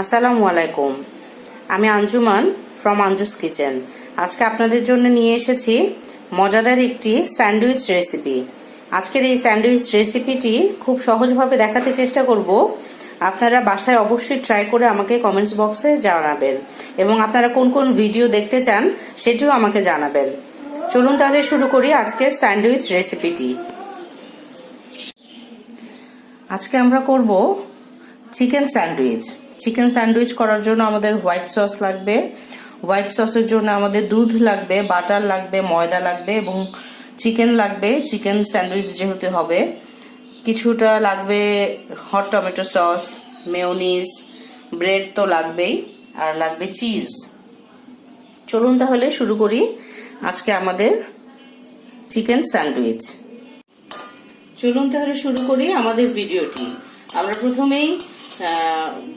আসসালামু আলাইকুম। আমি আঞ্জুমান ফ্রম আঞ্জুস কিচেন আজকে আপনাদের জন্য নিয়ে এসেছি মজাদার একটি স্যান্ডউইচ রেসিপি। আজকের এই স্যান্ডউইচ রেসিপিটি খুব সহজভাবে দেখাতে চেষ্টা করব। আপনারা বাসায় অবশ্যই ট্রাই করে আমাকে কমেন্টস বক্সে জানাবেন। এবং আপনারা কোন কোন ভিডিও দেখতে চান, সেটিও আমাকে জানাবেন। চলুন তাহলে শুরু করি আজকের স্যান্ডউইচ রেসিপিটি। আজকে আমরা করব চিকেন স্যান্ডউইচ। চিকেন স্যান্ডউইচ করার জন্য আমাদের হোয়াইট সস লাগবে। হোয়াইট সসের জন্য আমাদের দুধ লাগবে বাটার লাগবে, ময়দা লাগবে এবং চিকেন লাগবে। চিকেন স্যান্ডউইচ যেহেতু হবে, কিছুটা লাগবে hot tomato sauce mayonnaise bread তো লাগবেই, আর লাগবে চিজ চলুন তাহলে শুরু করি আজকে আমাদের চিকেন স্যান্ডউইচ চলুন তাহলে শুরু করি আমাদের ভিডিওটি আমরা প্রথমেই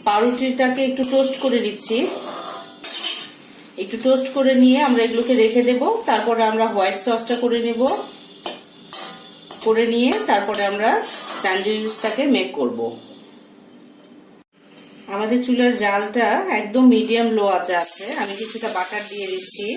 পাউরুটিটাকে একটু টোস্ট করে দিচ্ছি একটু টোস্ট করে নিয়ে আমরা এগুলোকে রেখে দেব। তারপরে আমরা হোয়াইট সসটা করে নেব। করে নিয়ে তারপরে আমরা স্যান্ডউইচটাকে মেক করব। আমাদের চুলার জালটা একদম মিডিয়াম লো আছে আছে। আমি কিছুটা বাটার দিয়ে দিচ্ছি।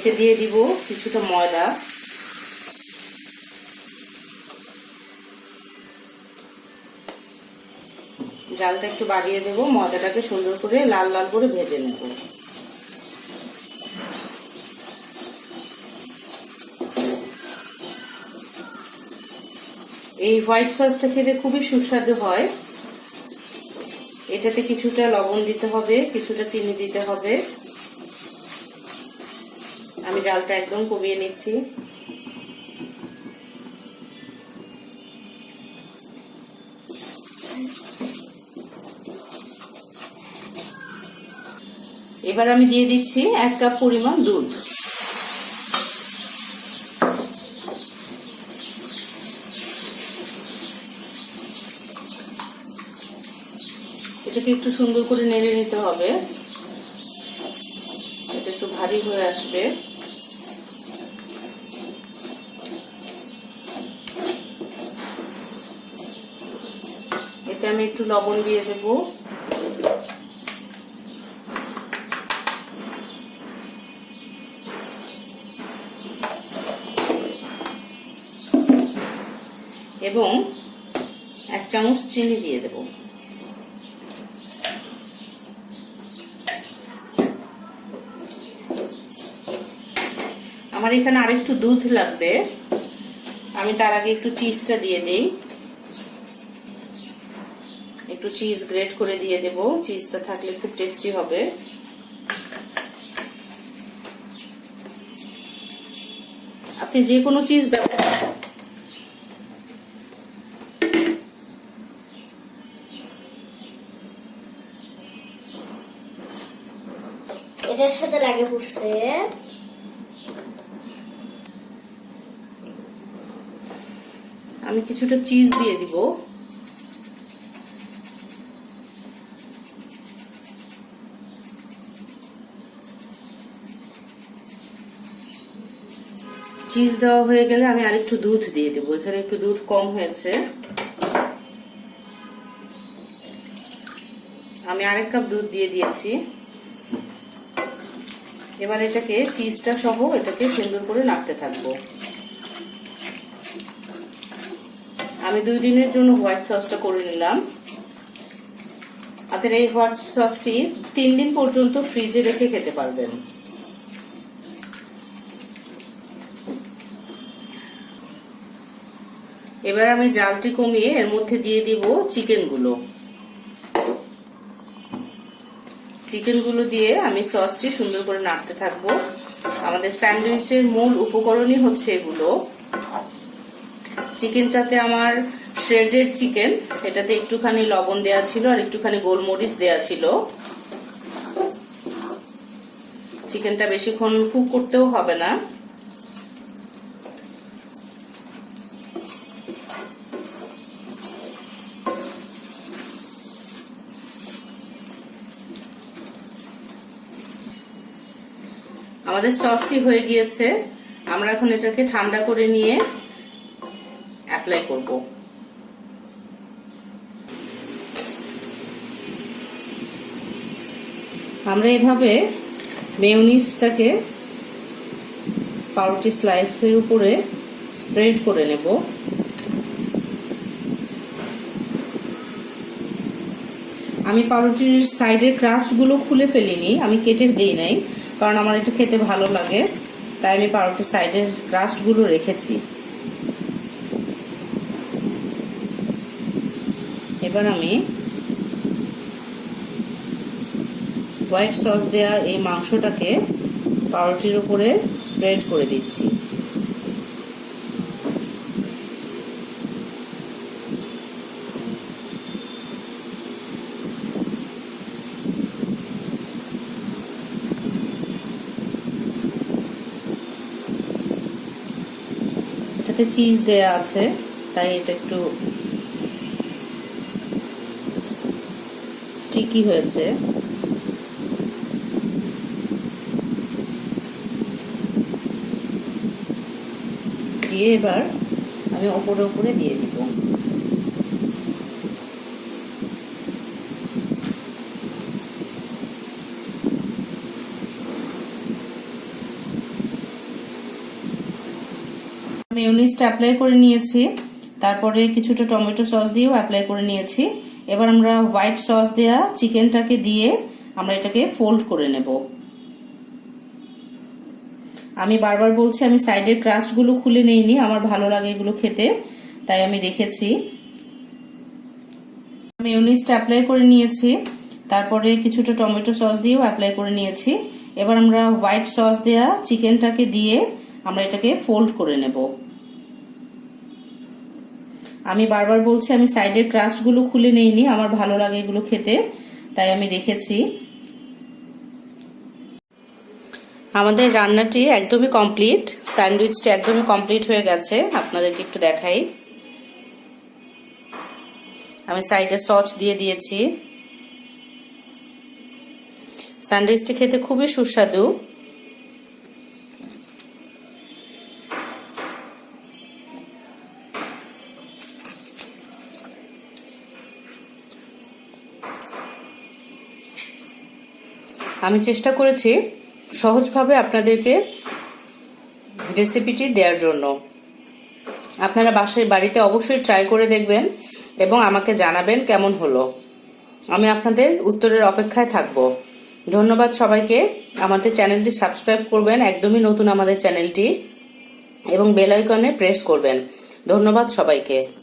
এতে দিয়ে দিব কিছুটা ময়দা। জালটা একটু বাড়িয়ে দেবো, ময়দাটাকে সুন্দর করে লাল লাল করে ভেজে নেব। এই হোয়াইট সসটা খেতে খুবই সুস্বাদু হয়। এটাতে কিছুটা লবণ দিতে হবে, কিছুটা চিনি দিতে হবে। আমি জালটা একদম কমিয়ে নিচ্ছি। এবার আমি দিয়ে দিচ্ছি এক কাপ পরিমাণ দুধ। এটাকে একটু সুন্দর করে নেড়ে নিতে হবে। এটা একটু ভারী হয়ে আসবে। এতে আমি একটু লবণ দিয়ে দেব। এবং এক চামচ চিনি দিয়ে দেব। আমার এখানে আরেকটু দুধ লাগবে। আমি তার আগে একটু চিজটা দিয়ে দিই। একটু চিজ গ্রেট করে দিয়ে দেব। চিজটা থাকলে খুব টেস্টি হবে। আপনি যে কোনো চিজ ব্যবহার এটার সাথে লাগে পড়ছে আমি কিছুটা চিজ দিয়ে দিব। চিজ দেওয়া হয়ে গেলে আমি আরেকটু দুধ দিয়ে দেবো। এখানে একটু দুধ কম হয়েছে। আমি আরেক কাপ দুধ দিয়ে দিয়েছি। এবার এটাকে চিজটা সহ এটাকে সুন্দর করে নাড়তে থাকব। আমি দুই দিনের জন্য হোয়াইট সসটা করে নিলাম। আপনার এই হোয়াইট সসটি তিন দিন পর্যন্ত ফ্রিজে রেখে খেতে পারবেন। এবার আমি জালটি কমিয়ে এর মধ্যে দিয়ে দিব চিকেনগুলো। চিকেনগুলো দিয়ে আমি সসটি সুন্দর করে নাড়তে থাকব। আমাদের স্যান্ডউইচের মূল উপকরণই হচ্ছে এগুলো। চিকেনটাতে আমার শ্রেডেড চিকেন এটাতে একটুখানি লবণ দেওয়া ছিল আর একটুখানি গোলমরিচ দেওয়া ছিল। চিকেনটা বেশিক্ষণ কুক করতেও হবে না। আমাদের সসটি হয়ে গিয়েছে। আমরা এখন এটাকে ঠান্ডা করে নিয়ে অ্যাপ্লাই করব। আমরা এভাবে মেয়নিজটাকে পাউরুটি স্লাইসের উপরে স্প্রেড করে নেব। আমি পাউরুটির সাইডের ক্রাস্টগুলো খুলে ফেলিনি, আমি কেটে দিই নাই। কারণ আমার এটা খেতে ভালো লাগে, তাই আমি পাউরুটির সাইডের রাস্টগুলো রেখেছি। এবার আমি হোয়াইট সস দেয়া এই মাংসটাকে পাউরুটির উপরে স্প্রেড করে দিচ্ছি। এটাতে চিজ দেয়া আছে, তাই এটা একটু স্টিকি হয়েছে। দিয়ে এবার আমি ওপরে ওপরে দিয়ে দিব। মেয়নিজটা অ্যাপ্লাই করে নিয়েছি। তারপরে কিছুটা টমেটো সস দিয়েও অ্যাপ্লাই করে নিয়েছি। এবার আমরা হোয়াইট সস দেয়া চিকেনটাকে দিয়ে আমরা এটাকে ফোল্ড করে নেব। আমি বারবার বলছি, আমি সাইডের ক্রাস্টগুলো খুলে নেইনি, আমার ভালো লাগে এগুলো খেতে, তাই আমি রেখেছি। মেয়নিজটা অ্যাপ্লাই করে নিয়েছি, তারপরে কিছুটা টমেটো সস দিয়েও অ্যাপ্লাই করে নিয়েছি। এবার আমরা হোয়াইট সস দেয়া চিকেনটাকে দিয়ে আমরা এটাকে ফোল্ড করে নেব। আমি বারবার বলছি, আমি সাইডের ক্রাস্টগুলো খুলে নেইনি, আমার ভালো লাগে এগুলো খেতে, তাই আমি রেখেছি। আমাদের রান্নাটি একদমই কমপ্লিট স্যান্ডউইচটা একদমই কমপ্লিট হয়ে গেছে, আপনাদেরকে একটু দেখাই। আমি সাইডে সস দিয়ে দিয়েছি। স্যান্ডউইচটি খেতে খুবই সুস্বাদু। আমি চেষ্টা করেছি সহজভাবে আপনাদেরকে রেসিপিটি দেওয়ার জন্য। আপনারা বাসায়, বাড়িতে অবশ্যই ট্রাই করে দেখবেন এবং আমাকে জানাবেন কেমন হলো। আমি আপনাদের উত্তরের অপেক্ষায় থাকব। ধন্যবাদ সবাইকে। আমাদের চ্যানেলটি সাবস্ক্রাইব করবেন, একদমই নতুন আমাদের চ্যানেলটি, এবং বেল আইকনে প্রেস করবেন। ধন্যবাদ সবাইকে।